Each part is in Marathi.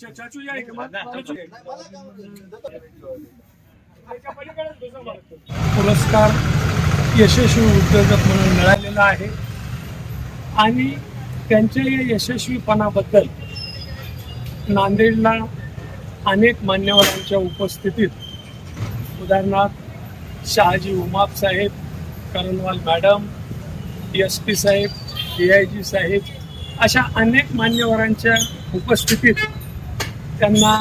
चाचू या. पुरस्कार यशस्वी उद्योजक म्हणून मिळालेला आहे. आणि त्यांच्या या यशस्वीपणाबद्दल नांदेडला अनेक मान्यवरांच्या उपस्थितीत उदाहरणार्थ शहाजी उमाप साहेब करणवाल मॅडम एस पी साहेब डी आय जी साहेब अशा अनेक मान्यवरांच्या उपस्थितीत त्यांना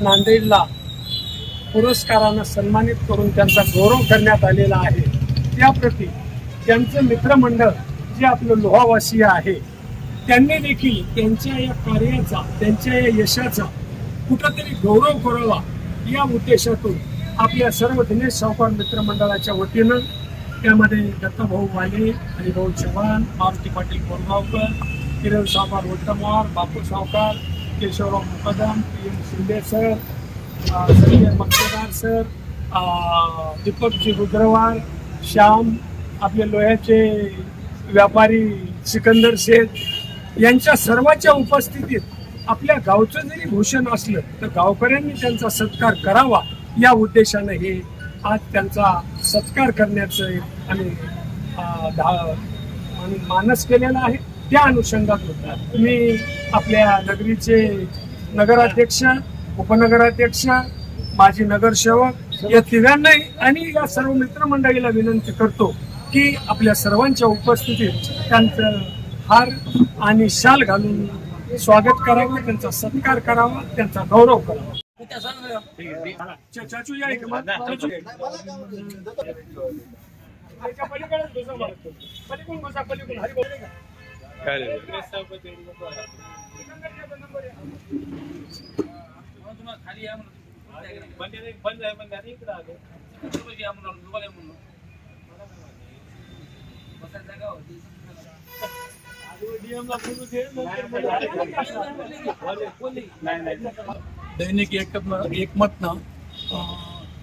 नांदेडला पुरस्कारानं सन्मानित करून त्यांचा गौरव करण्यात आलेला आहे. त्याप्रती त्यांचं मित्रमंडळ जे आपलं लोहावासीय आहे त्यांनी देखील त्यांच्या या कार्याचा त्यांच्या या यशाचा कुठंतरी गौरव करावा या उद्देशातून आपल्या सर्व दिनेश सावकार मित्रमंडळाच्या वतीनं त्यामध्ये दत्तभाऊ वाले हरिभाऊ चव्हाण मारुती पाटील कोरगावकर किरण सावकार वट्टमवार बापू सावकार Keshavrao Mukadam P M Shinde sir Sanjay Maktedar sir Deepakji Rudrawar Shyam आपले लोह्याचे व्यापारी सिकंदर शेख यांच्या सर्वांच्या उपस्थितीत आपल्या गावचं जरी भूषण असलं तर गावकऱ्यांनी त्यांचा सत्कार करावा या उद्देशानं हे आज त्यांचा सत्कार करण्याचं आणि आम्ही धा- आणि मानस केलेला आहे. त्या अनुषंगातून मी आपल्या नगरीचे नगराध्यक्ष उपनगराध्यक्ष माजी नगरसेवक या तिघांनाही आणि या सर्व मित्रमंडळीला विनंती करतो की आपल्या सर्वांच्या उपस्थितीत त्यांचं हार आणि शाल घालून स्वागत करावं त्यांचा सत्कार करावा त्यांचा गौरव करावा. चाचू या इकडे. चाचू. याच्या पलीकडेच बसा मला. पलीकडून बसा, पलीकडून. हरी बोल. काय रे दैनिक एकमत एकमतनं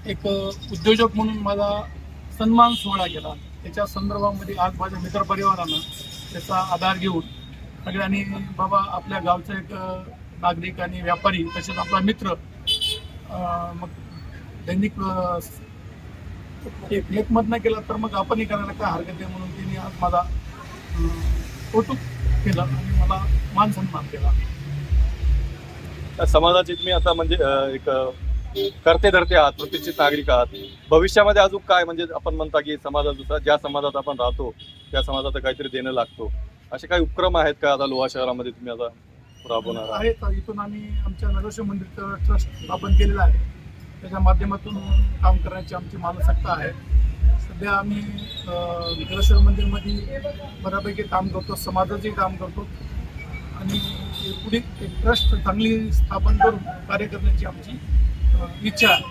एक उद्योजक म्हणून मला सन्मान सोहळा केला त्याच्या संदर्भामध्ये आज माझ्या मित्रपरिवारानं त्याचा आधार घेऊन सगळ्यांनी बाबा आपल्या गावचा एक नागरिक आणि व्यापारी तसेच आपला मित्र मग दैनिक एक एकमत नाही केला तर मग आपणही करायला काय हरकत आहे म्हणून तिने आज माझा कौतुक केलं आणि मला मान सन्मान केला. समाजाचे तुम्ही आता म्हणजे एक करते धरते आहात प्रतिष्ठित नागरिक आहात. भविष्यामध्ये अजून काय म्हणजे आपण म्हणता की समाजात ज्या समाजात आपण राहतो त्या समाजात काहीतरी देणं लागतो. असे काही उपक्रम आहेत का आता लोहा शहरामध्ये तुम्ही आता राबवणार आहात? आहेत. इथून आम्ही आमच्या नगरसेव मंदिरचं ट्रस्ट स्थापन केलेलं आहे. त्याच्या माध्यमातून काम करण्याची आमची मानसिकता आहे. सध्या आम्ही अं, मंदिरमध्ये बऱ्यापैकी काम करतो समाजाचंही काम करतो. आणि पुढे एक ट्रस्ट चांगली स्थापन करून कार्य करण्याची आमची अं, इच्छा आहे.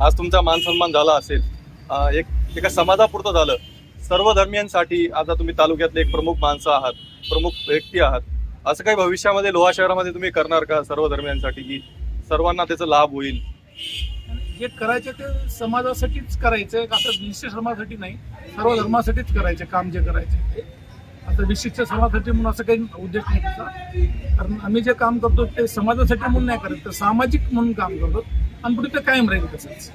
आज तुमचा मान सन्मान झाला असेल. अं, एक एका समाजापुरतं झालं. सर्व धर्मियांसाठी आता तुम्ही तालुक्यातले एक प्रमुख माणसं आहात प्रमुख व्यक्ती आहात. असं काही भविष्यामध्ये लोहा शहरामध्ये तुम्ही करणार का सर्व धर्मियांसाठी की सर्वांना त्याचा लाभ होईल? जे करायचे ते समाजासाठीच करायचं असं विशिष्ट धर्मासाठी नाही सर्व धर्मासाठीच करायचे काम जे करायचे ते. आता विशिष्ट समाजासाठी म्हणून असं काही उद्देश नाही त्याचा. कारण आम्ही जे काम करतो ते समाजासाठी म्हणून नाही करत तर सामाजिक म्हणून काम करतो. आणि पुढे ते कायम राहील तसंच.